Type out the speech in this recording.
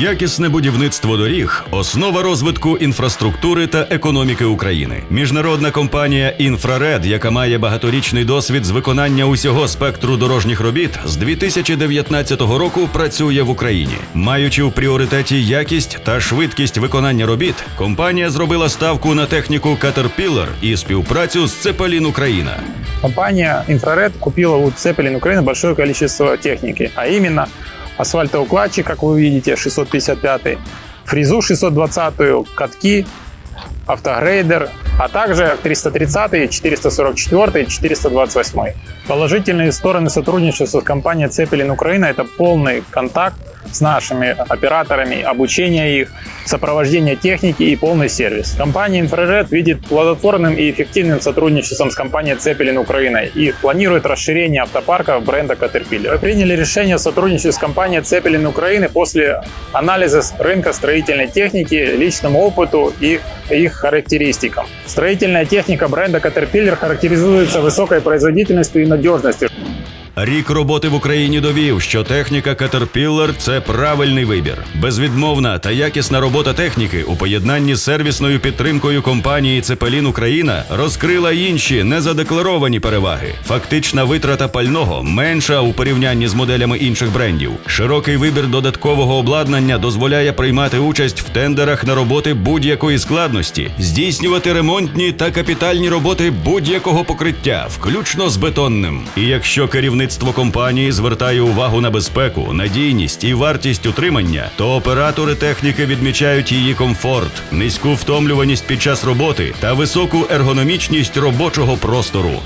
Якісне будівництво доріг основа розвитку інфраструктури та економіки України. Міжнародна компанія Інфраред, яка має багаторічний досвід з виконання усього спектру дорожніх робіт, з 2019 року працює в Україні. Маючи в пріоритеті якість та швидкість виконання робіт, компанія зробила ставку на техніку Caterpillar і співпрацю з Цепелін Україна. Компания «Инфраред» купила у Цепелин Украины большое количество техники, а именно асфальтоукладчик, как вы видите, 655, фрезу 620, катки, автогрейдер, а также 330, 444 428. Положительные стороны сотрудничества с компанией «Цепелин Украина» – это полный контакт с нашими операторами, обучение их, сопровождение техники и полный сервис. Компания «Инфраред» видит плодотворным и эффективным сотрудничеством с компанией «Цепелин Украина» и планирует расширение автопарка бренда Caterpillar. Мы приняли решение о сотрудничестве с компанией «Цепелин Украины» после анализа рынка строительной техники, личному опыту и их характеристикам. Строительная техника бренда Caterpillar характеризуется высокой производительностью и надежностью, Рік роботи в Україні довів, що техніка Caterpillar – це правильний вибір. Безвідмовна та якісна робота техніки у поєднанні з сервісною підтримкою компанії Цепелін Україна розкрила інші незадекларовані переваги. Фактична витрата пального менша у порівнянні з моделями інших брендів. Широкий вибір додаткового обладнання дозволяє приймати участь в тендерах на роботи будь-якої складності, здійснювати ремонтні та капітальні роботи будь-якого покриття, включно з бетонним. І якщо керівництво компанії звертає увагу на безпеку, надійність і вартість утримання, то оператори техніки відмічають її комфорт, низьку втомлюваність під час роботи та високу ергономічність робочого простору.